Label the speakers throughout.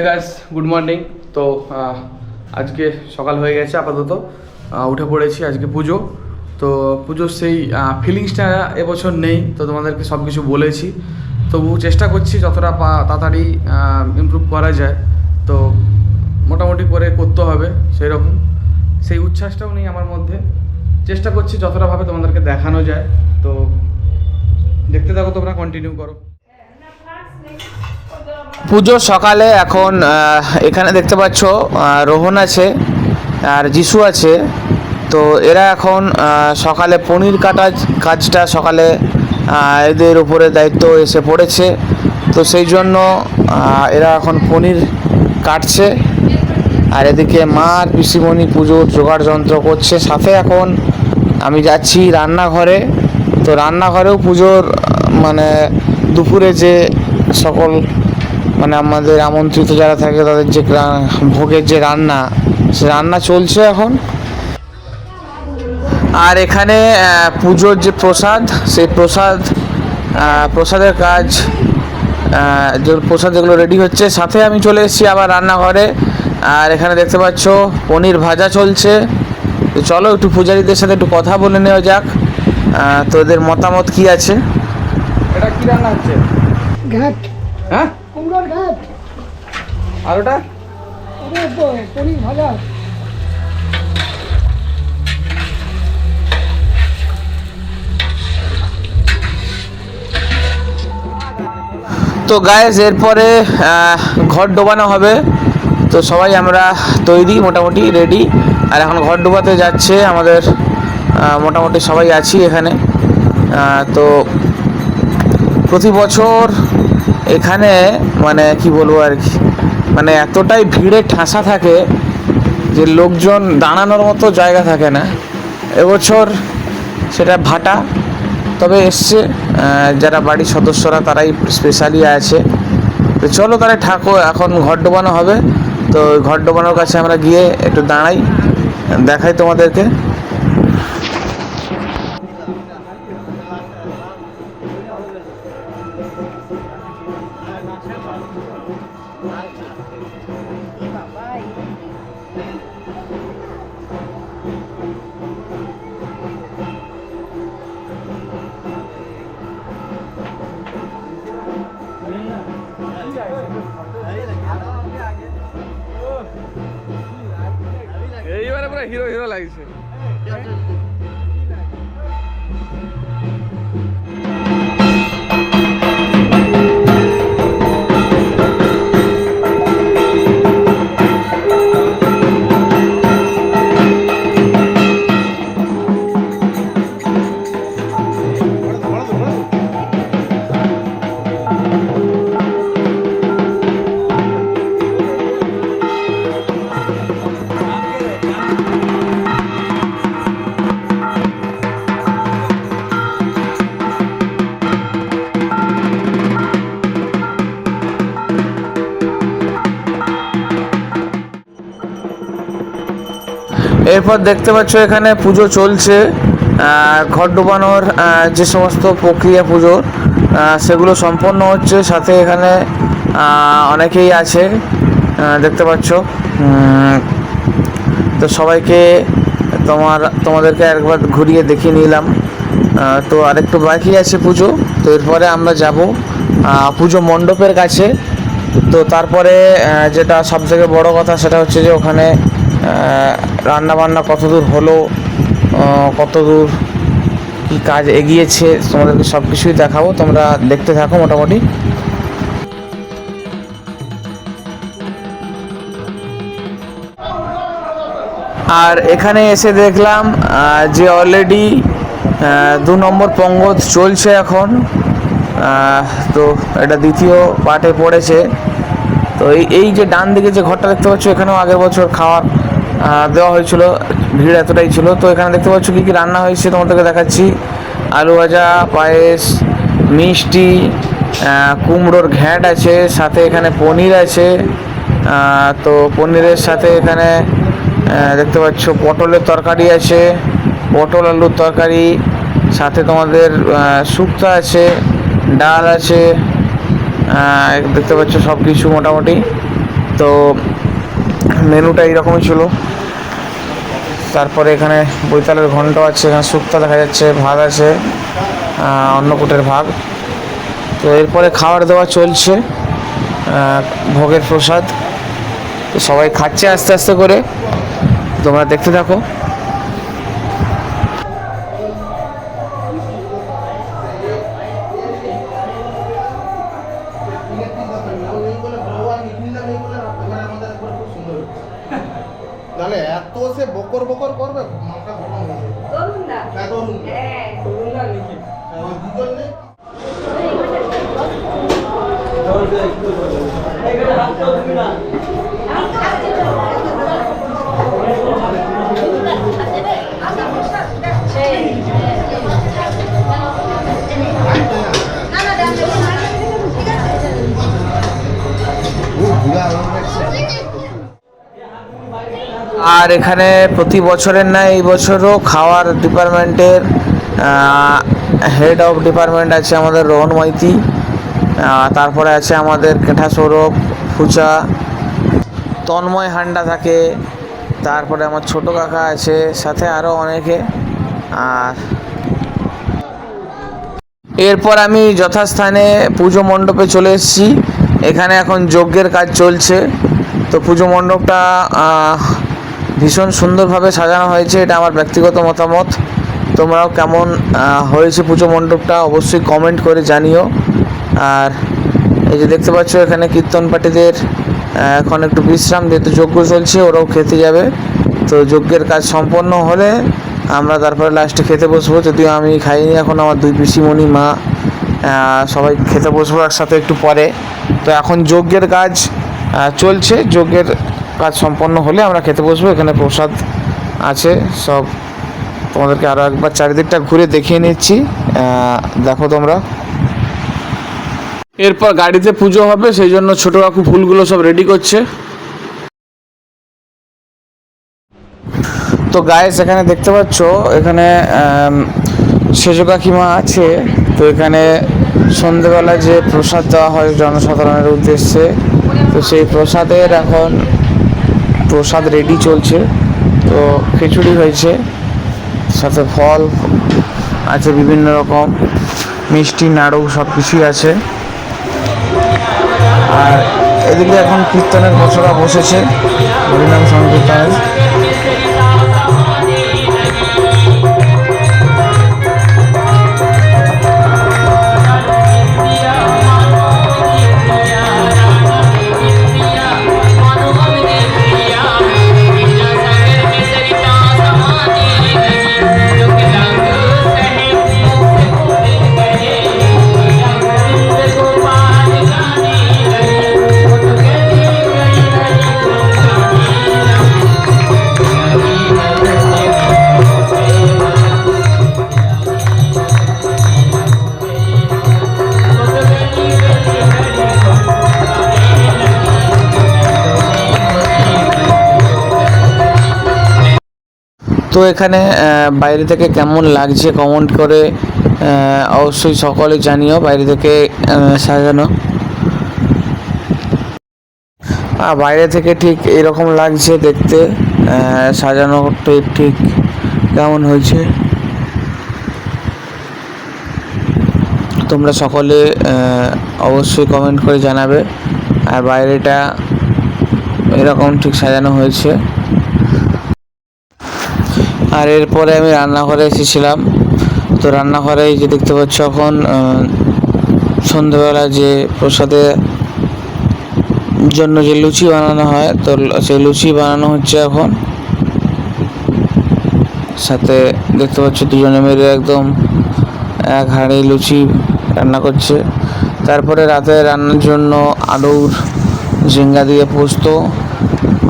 Speaker 1: হ্যাঁ guys good morning তো আজকে সকাল হয়ে গেছে আপাতত। উঠে পড়েছি আজকে পুজো। তো, পুজোর সেই ফিলিংসটা এবছর নেই, তো তোমাদেরকে সব কিছু বলেছি। তবু চেষ্টা করছি যতটা পা, তাড়াতাড়ি ইমপ্রুভ করা যায়। তো, মোটামুটি করে করতে হবে সেই রকম সেই উচ্ছ্বাসটাও নেই আমার মধ্যে। চেষ্টা করছি যতটাভাবে তোমাদেরকে দেখানো যায়। তো, দেখতে থাকো তোমরা কন্টিনিউ করো। পুজো সকালে এখন এখানে দেখতে পাচ্ছ রোহন আছে আর যিশু আছে। তো এরা এখন সকালে পনির কাটা কাজটা সকালে এদের উপরে দায়িত্ব এসে পড়েছে। তো সেই জন্য এরা এখন পনির কাটছে। আর এদিকে মা আর পিসিমণি পুজোর জোগাড় যন্ত্র করছে। সাথে এখন আমি যাচ্ছি রান্নাঘরে। তো রান্নাঘরেও পুজোর মানে দুপুরে যে সকল মানে আমাদের আমন্ত্রিত যারা থাকে তাদের যে ভোগের যে রান্না সে রান্না চলছে এখন। আর এখানে পুজোর যে প্রসাদ সেই প্রসাদ প্রসাদের কাজ যে প্রসাদ যেগুলো রেডি হচ্ছে সাথে আমি চলে এসেছি আবার রান্নাঘরে। আর এখানে দেখতে পাচ্ছ পনির ভাজা চলছে। তো চলো একটু পূজারীদের সাথে একটু কথা বলে নেওয়া যাক। তো এদের মতামত কি আছে? এটা কি রান্না হচ্ছে?
Speaker 2: ঘাট।
Speaker 1: হ্যাঁ? আর ওটা?
Speaker 2: ওটা পনির ভাজা।
Speaker 1: তো গায়েস এরপরে ঘর ডোবানো হবে। তো সবাই আমরা তৈরি মোটামুটি রেডি আর এখন ঘর ডোবাতে যাচ্ছে আমাদের মোটামুটি সবাই আছি এখানে। তো প্রতি বছর এখানে মানে কি বলব আর কি মানে এতটাই ভিড়ে ঠাসা থাকে যে লোকজন দাঁড়ানোর মতো জায়গা থাকে না। এবছর সেটা ভাটা, তবে এসছে যারা বাড়ির সদস্যরা তারাই স্পেশালি আছে। তো চলো তাহলে ঠাকুর, এখন ঘর ডোবানো হবে। তো ঘর ডোবানোর কাছে আমরা গিয়ে একটু দাঁড়াই, দেখাই তোমাদেরকে। এইবারে পুরো হিরো হিরো লাগছে। এরপর দেখতে পাচ্ছ এখানে পুজো চলছে ঘর ডোবানোর যে সমস্ত প্রক্রিয়া আহ, সেগুলো সম্পন্ন হচ্ছে। সাথে এখানে অনেকেই আছে দেখতে পাচ্ছ। তো সবাইকে তোমার তোমাদেরকে একবার ঘুরিয়ে দেখিয়ে নিলাম। তো আরেকটু বাকি আছে পুজো তো এরপরে আমরা যাব পুজো মণ্ডপের কাছে। তো তারপরে যেটা সব থেকে বড় কথা সেটা হচ্ছে যে ওখানে রান্না বান্না কতদূর হলো কতদূর কি কাজ এগিয়েছে, তোমাদেরকে সব কিছুই দেখাবো। তোমরা দেখতে থাকো মোটামুটি। আর এখানে এসে দেখলাম যে অলরেডি দু নম্বর পঙ্গজ চলছে এখন। তো এটা দ্বিতীয় পার্টে পড়েছে। তো এই যে ডান দিকে যে ঘরটা দেখতে পাচ্ছ, এখানেও আগের বছর খাওয়ার দেওয়া হয়েছিল, ভিড় এতটাই ছিল। তো এখানে দেখতে পাচ্ছ কী কী রান্না হয়েছে তোমাদেরকে দেখাচ্ছি। আলু ভাজা, পায়েস, মিষ্টি কুমড়োর ঘ্যাঁট আছে, সাথে এখানে পনির আছে। তো পনিরের সাথে এখানে দেখতে পাচ্ছ পটলের তরকারি আছে, পটল আলুর তরকারি, সাথে তোমাদের শুক্তো আছে, ডাল আছে। দেখতে পাচ্ছ সব কিছু মোটামুটি। তো মেনুটা এইরকমই ছিল। তারপরে এখানে বৈতালের ঘন্ট আছে, এখানে শুক্তা দেখা যাচ্ছে, ভাত আছে অন্নকূটের ভাগ তো এরপরে খাবার দাওয়া চলছে ভোগের প্রসাদ। তো সবাই খাচ্ছে আস্তে আস্তে করে। তোমরা দেখতে থাকো।
Speaker 3: বকর করবে? মাথা গরম হয়ে যাবে।
Speaker 4: তরুণ দা
Speaker 3: হ্যাঁ, তরুণ।
Speaker 4: হ্যাঁ
Speaker 3: আমার দুজন নেই?
Speaker 1: আর এখানে প্রতি বছরের না এই বছরও খাওয়ার ডিপার্টমেন্টের হেড অফ ডিপার্টমেন্ট আছে আমাদের রোহন মাইতি তারপরে আছে আমাদের কেঠা সৌরভ, ফুচা, তন্ময় হান্ডা থাকে, তারপরে আমার ছোট কাকা আছে, সাথে আরও অনেকে, আর এরপর আমি যথাস্থানে পুজো মণ্ডপে চলে এসেছি। এখানে এখন যজ্ঞের কাজ চলছে। তো পুজো মণ্ডপটা ভীষণ সুন্দরভাবে সাজানো হয়েছে, এটা আমার ব্যক্তিগত মতামত। তোমরাও কেমন হয়েছে পুজো মণ্ডপটা অবশ্যই কমেন্ট করে জানিও। আর এই যে দেখতে পাচ্ছ, এখানে কীর্তন পার্টিদের এখন একটু বিশ্রাম, যেহেতু যজ্ঞ চলছে, ওরাও খেতে যাবে। তো যজ্ঞের কাজ সম্পন্ন হলে আমরা তারপরে লাস্টে খেতে বসবো। যদিও আমি খাইনি, এখন আমার দুই পিসিমণি, মা সবাই খেতে বসবো একসাথে একটু পরে। তো এখন যজ্ঞের কাজ চলছে। যজ্ঞের কাজ সম্পন্ন হলে আমরা খেতে বসবো এখানে প্রসাদ আছে সব তোমাদেরকে আরও একবার চারিদিকটা ঘুরে দেখিয়ে নিচ্ছি। দেখো তোমরা। এরপর গাড়িতে পুজো হবে সেই জন্য ছোটো কাকু ফুলগুলো সব রেডি করছে। তো গায়েস এখানে দেখতে পাচ্ছ এখানে আম, কাকিমা আছে। তো এখানে সন্ধেবেলা যে প্রসাদ দেওয়া হয় জনসাধারণের উদ্দেশ্যে তো সেই প্রসাদের এখন প্রসাদ রেডি চলছে। তো খিচুড়ি হয়েছে, সাথে ফল আছে বিভিন্ন রকম, মিষ্টি, নাড়ু সব কিছুই আছে। আর এদিকে এখন কীর্তনের বছরা বসেছে, হরিনাম সংকীর্তনের। তো এখানে বাইরে থেকে কেমন লাগছে কমেন্ট করে অবশ্যই সকলে জানিও, বাইরে থেকে সাজানো। বাইরে থেকে ঠিক এরকম লাগছে দেখতে সাজানো ঠিক ঠিক কেমন হয়েছে। তোমরা সকলে অবশ্যই কমেন্ট করে জানাবে, আর বাইরেটা এরকম ঠিক সাজানো হয়েছে। আর এরপরে আমি রান্নাঘরে এসেছিলাম। তো রান্নাঘরে যে দেখতে পাচ্ছ এখন আহ, সন্ধেবেলা যে প্রসাদে জন্য যে লুচি বানানো হয় তো সেই লুচি বানানো হচ্ছে এখন। সাথে দেখতে পাচ্ছ দুজনে মিলে একদম এক হাঁড়ি লুচি রান্না করছে। তারপরে রাতে রান্নার জন্য আলুর ঝিঙ্গা দিয়ে পোস্ত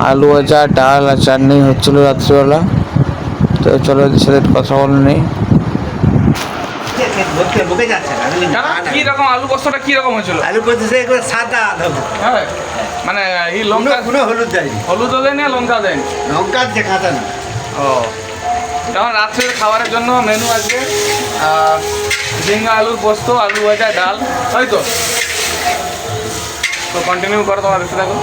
Speaker 1: আলু ভাজা ডাল আর চাটনি হচ্ছিল রাত্রিবেলা। তো চলো এদের সাথে কথা বলে নেই।
Speaker 5: আলু পোস্তটা হয়েছিল?
Speaker 6: আলু সাদা
Speaker 5: হ্যাঁ মানে এই লঙ্কা
Speaker 6: হলুদ
Speaker 5: লঙ্কা
Speaker 6: দেয়নি লঙ্কা
Speaker 5: ও। যেমন রাত্রের খাবারের জন্য মেনু আছে ঝিঙ্গা আলুর পোস্ত আলু ভাজা ডাল তাই তো? তো কন্টিনিউ করো তোমার বেশি দেখো।